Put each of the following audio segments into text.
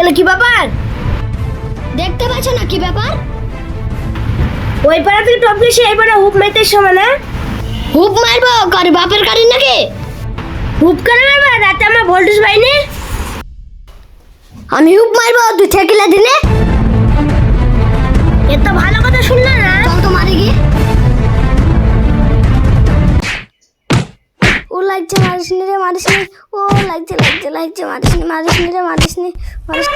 এগুলো কি ব্যাপার? দেখতে পাচ্ছ না কি ব্যাপার? ওই পাড়া থেকে এই পাড়া হুপ মাইতে সময় না হুপ মারবো? কার বাপের গাড়ি নাকি? হুপ কেন ব্যাপার রাতে আমার ভোল্টেজ পাইনি। আমি হুপ মারবো তুই ঠেকিলে দিনে এত ভালো কথা শুনলে মারিস নি ও লাগছে লাগছে লাগছে মারিস নি মারিস নি রে মারিস নি মারিস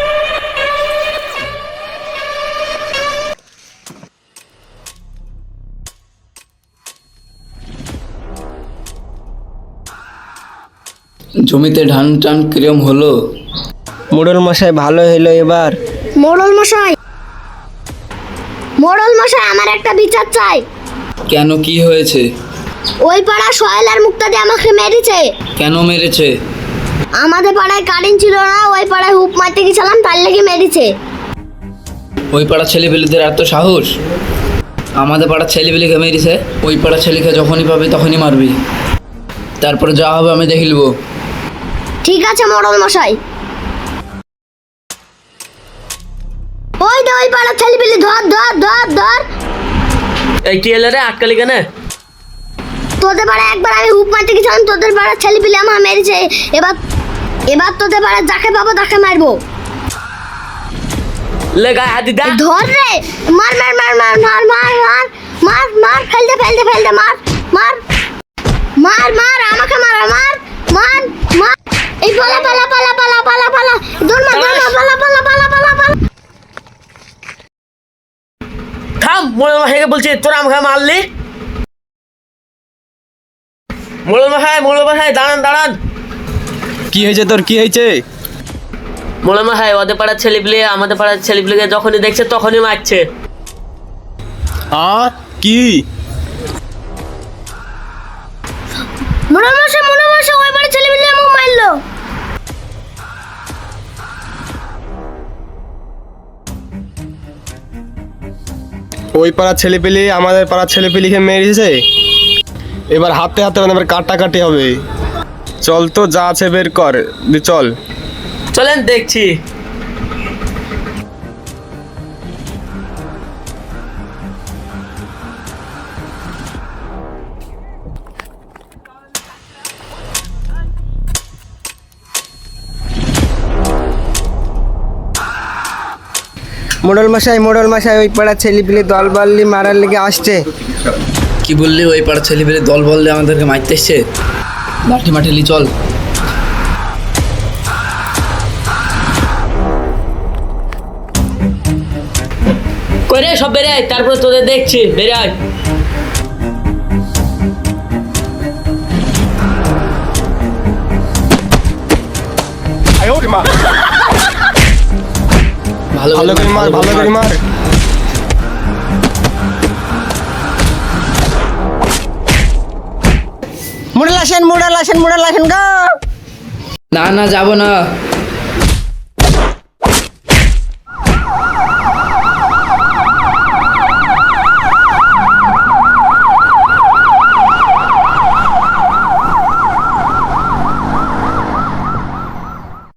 জমিতে ধান টান কিরম হলো? মোড়ল মশাই ভালো হইল এবার। মোড়ল মশাই! মোড়ল মশাই আমার একটা বিচার চাই। কেন কি হয়েছে? ওই পাড়া সোহেলার মুক্তা দিয়ে আমাকে মেরেছে। কেন মেরেছে? আমাদের পাড়ায় কারেন্ট ছিল না ওই পাড়ায় হুপ মারতে গেছিলাম তার লেগে মেরেছে। ওই পাড়ার ছেলেপেলেদের এত সাহস? আমাদের পাড়ার ছেলেপেলেকে মেরেছে ওই পাড়ার ছেলেকে যখনই পাবে তখনই মারবি। তারপরে যা হবে আমি দেখে নেব। ঠিক আছে মোড়ল মশাই। ওই দে ওই পাড়ার ছেলে পেলে ধর ধর ধর ধর। এই কি এলো রে আটকালি কেন? তোদের পাড়ায় একবার আমি হুপ মারতে গেছিলাম তোদের পাড়ার ছেলে পেলে আমার মেরেছে এবার এবার তোদের পাড়ায় যাকে পাবো তাকে মারবো লে গায়ে হাতি দা ধর রে মার মার মার মার মার মার মার মার মার মার মার মার মার আমাকে মার মার মার মার এই পালা পালা পালা পালা পালা পালা দৌড় মার দৌড় মার পালা পালা পালা পালা পালা থাম মশাইকে বলছি তোরা আমাকে মারলি মোড়ল মশাই মোড়ল মশাই দাঁড়ান দাঁড়ান। কি হয়েছে তোর? কি হয়েছে? মোড়ল মশাই ওদের পাড়ার ছেলেপিলে আমাদের পাড়ার ছেলেপিলেকে যখনই দেখছে তখনই মারছে। আ কি? ওই বাড়ি ছেলে আমাকে মারলো। ওই পাড়ার ছেলে পেলে আমাদের পাড়ার ছেলে পেলিকে মেরেছে? এবার হাতে হাতে মানে এবার কাটাকাটি হবে। চল তো যা আছে বের কর। দি চল। চলেন দেখছি। মোড়ল মশাই মোড়ল মশাই ওই পাড়ার ছেলেপিলে দল বললি মারার লেগে আসছে। কি বললি? ওই পাড়ার ছেলেপেলে দল বললে আমাদেরকে মারতে এসছে? লাঠি মাঠিলি চল। করে সব বেরে আয় তারপরে তোদের দেখছি বেরে আয়। ভালো ভালো করে মার ভালো করে মার। মোড়ল আসেন মুড়াল আসেন মুড়াল আসেন গো! না না যাব না।